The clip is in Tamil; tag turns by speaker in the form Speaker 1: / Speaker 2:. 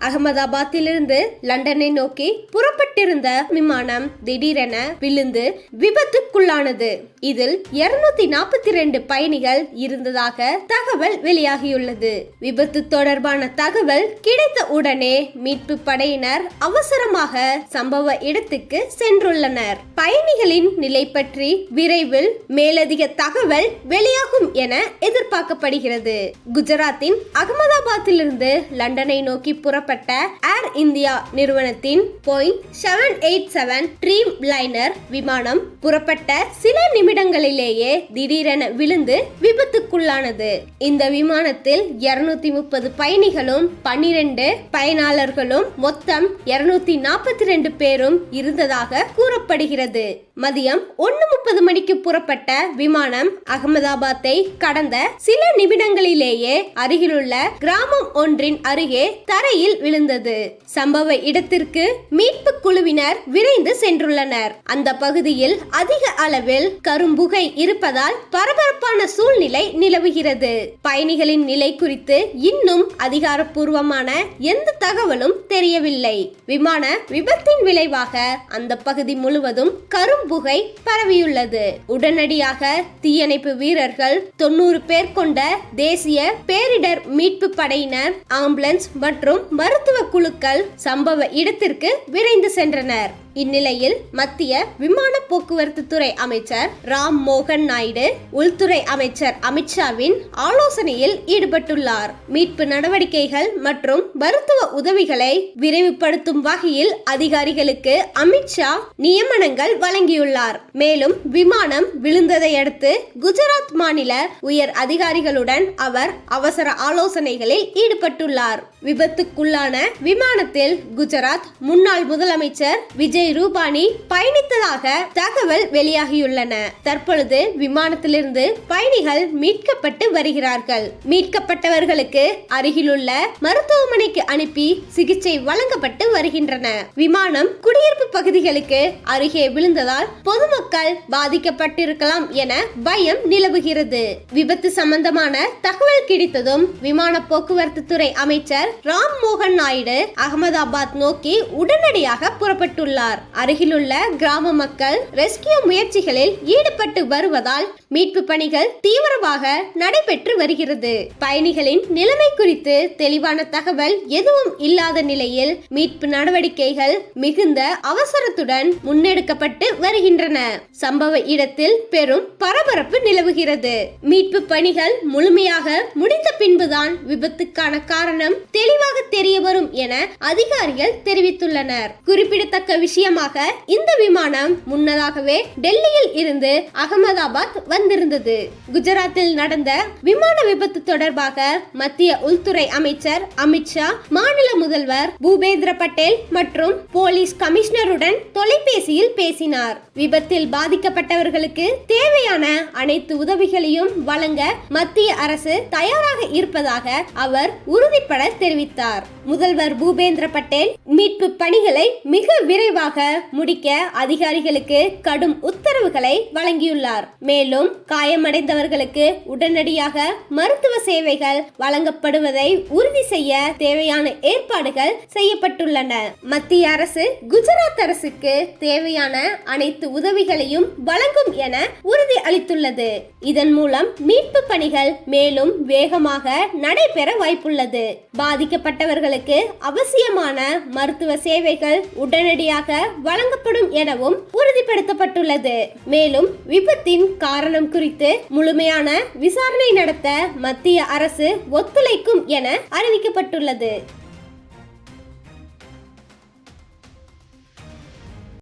Speaker 1: அகமதாபாத்திலிருந்து லண்டனை நோக்கி புறப்பட்டிருந்த விமானம் திடீரென விழுந்து விபத்துக்குள்ளானது. இதில் இருநூத்தி நாற்பத்தி ரெண்டு பயணிகள் இருந்ததாக தகவல் வெளியாகியுள்ளது. விபத்து தொடர்பான தகவல் கிடைத்த உடனே மீட்பு படையினர் அவசரமாக சம்பவ இடத்துக்கு சென்றுள்ளனர். பயணிகளின் நிலை பற்றி விரைவில் மேலதிக தகவல் வெளியாகும் என எதிர்பார்க்கப்படுகிறது. குஜராத்தின் அகமதாபாத்திலிருந்து லண்டனை நோக்கி புறப்பட்ட ஏர் இந்தியா நிறுவனத்தின் போய் seven eight seven Dreamliner விமானம் புறப்பட்ட சில நிமிடங்களிலேயே திடீரென விழுந்து விபத்துக்குள்ளானது. இந்த விமானத்தில் இருநூத்தி முப்பது பயணிகளும் பன்னிரண்டு பயனாளர்களும் மொத்தம் இருநூத்தி நாற்பத்தி ரெண்டு பேரும் இருந்ததாக கூறப்படுகிறது. மதியம் ஒன்னு முப்பது மணிக்கு புறப்பட்ட விமானம் அகமதாபாத்தை கடந்த சில நிமிடங்களிலேயே அருகிலுள்ள கிராமம் ஒன்றின் அருகே தரையில் விழுந்தது. சம்பவ இடத்திற்கு மீட்பு குழுவினர் விரைந்து சென்றுள்ளனர். அந்த பகுதியில் அதிக அளவில் கரும்புகை இருப்பதால் பரபரப்பான சூழ்நிலை நிலவுகிறது. பயணிகளின் நிலை குறித்து இன்னும் அதிகாரப்பூர்வமான எந்த தகவலும் தெரியவில்லை. விமான விபத்தின் விளைவாக அந்த பகுதி முழுவதும் கரும்புகை பரவியுள்ளது. உடனடியாக தீயணைப்பு வீரர்கள் தொண்ணூறு பேர் கொண்ட தேசிய பேரிடர் மீட்பு படையினர் ஆம்புலன்ஸ் மற்றும் மருத்துவ குழுக்கள் சம்பவ இடத்திற்கு விரைந்து சென்றனர். வருகின்றனர் இந்நிலையில் மத்திய விமான போக்குவரத்து துறை அமைச்சர் ராம் மோகன் நாயுடு உள்துறை அமைச்சர் அமித்ஷாவின் ஆலோசனையில் ஈடுபட்டுள்ளார். மீட்பு நடவடிக்கைகள் மற்றும் மருத்துவ உதவிகளை விரைவுபடுத்தும் வகையில் அதிகாரிகளுக்கு அமித்ஷா நியமனங்கள் வழங்கியுள்ளார். மேலும் விமானம் விழுந்ததை அடுத்து குஜராத் மாநில உயர் அதிகாரிகளுடன் அவர் அவசர ஆலோசனைகளில் ஈடுபட்டுள்ளார். விபத்துக்குள்ளான விமானத்தில் குஜராத் முன்னாள் முதலமைச்சர் விஜய் ரூபானி பயணித்ததாக தகவல் வெளியாகியுள்ளன. தற்பொழுது விமானத்திலிருந்து பயணிகள் மீட்கப்பட்டு வருகிறார்கள். மீட்கப்பட்டவர்களுக்கு அருகிலுள்ள மருத்துவமனைக்கு அனுப்பி சிகிச்சை வழங்கப்பட்டு வருகின்றன. விமானம் குடியிருப்பு பகுதிகளுக்கு அருகே விழுந்ததால் பொதுமக்கள் பாதிக்கப்பட்டிருக்கலாம் என பயம் நிலவுகிறது. விபத்து சம்பந்தமான தகவல் கிடைத்ததும் விமான போக்குவரத்து துறை அமைச்சர் ராம் மோகன் நாயுடு அகமதாபாத் நோக்கி உடனடியாக புறப்பட்டுள்ளார். அருகிலுள்ள கிராம மக்கள் ரெஸ்கியூ முயற்சிகளில் ஈடுபட்டு வருவதால் மீட்பு பணிகள் தீவிரமாக நடைபெற்று வருகிறது. பயணிகளின் நிலைமை குறித்து தெளிவான தகவல் எதுவும் இல்லாத நிலையில் மீட்பு நடவடிக்கைகள் மிகுந்த அவசரத்துடன் முன்னெடுக்கப்பட்டு வருகின்றன. சம்பவ இடத்தில் பெரும் பரபரப்பு நிலவுகிறது. மீட்பு பணிகள் முழுமையாக முடிந்த பின்புதான் விபத்துக்கான காரணம் தெளிவாக தெரிய வரும் என அதிகாரிகள் தெரிவித்துள்ளனர். குறிப்பிடத்தக்க விஷயமாக இந்த விமானம் முன்னதாகவே டெல்லியில் இருந்து அகமதாபாத் வந்திருந்தது குஜராத்தில் நடந்த விமான விபத்து தொடர்பாக மத்திய உள்துறை அமைச்சர் அமித்ஷா மாநில முதல்வர் பூபேந்திர பட்டேல் மற்றும் போலீஸ் கமிஷனருடன் தொலைபேசியில் பேசினார். விபத்தில் பாதிக்கப்பட்டவர்களுக்கு தேவையான அனைத்து உதவிகளையும் வழங்க மத்திய அரசு தயாராக இருப்பதாக அவர் உறுதிப்பட தெரிவித்தார். முதல்வர் பூபேந்திர பட்டேல் மீட்பு பணிகளை மிக விரைவாக முடிக்க அதிகாரிகளுக்கு கடும் உத்தரவுகளை வழங்கியுள்ளார். மேலும் காயமடைந்தவர்களுக்கு உடனடியாக மருத்துவ சேவைகள் வழங்கப்படுவதை உறுதி செய்ய தேவையான ஏற்பாடுகள் செய்யப்பட்டுள்ளன. மத்திய அரசு குஜராத் அரசுக்கு தேவையான அனைத்து அனைத்து உதவிகளையும் வழங்கும் என உறுதி அளித்துள்ளது. இதன் மூலம் மீட்பு பணிகள் மேலும் வேகமாக நடைபெற வாய்ப்புள்ளது. பாதிக்கப்பட்டவர்களுக்கு அவசியமான மருத்துவ சேவைகள் உடனடியாக வழங்கப்படும் எனவும் உறுதிப்படுத்தப்பட்டுள்ளது. மேலும் விபத்தின் காரணம் குறித்து முழுமையான விசாரணை நடத்த மத்திய அரசு ஒத்துழைக்கும் என அறிவிக்கப்பட்டுள்ளது.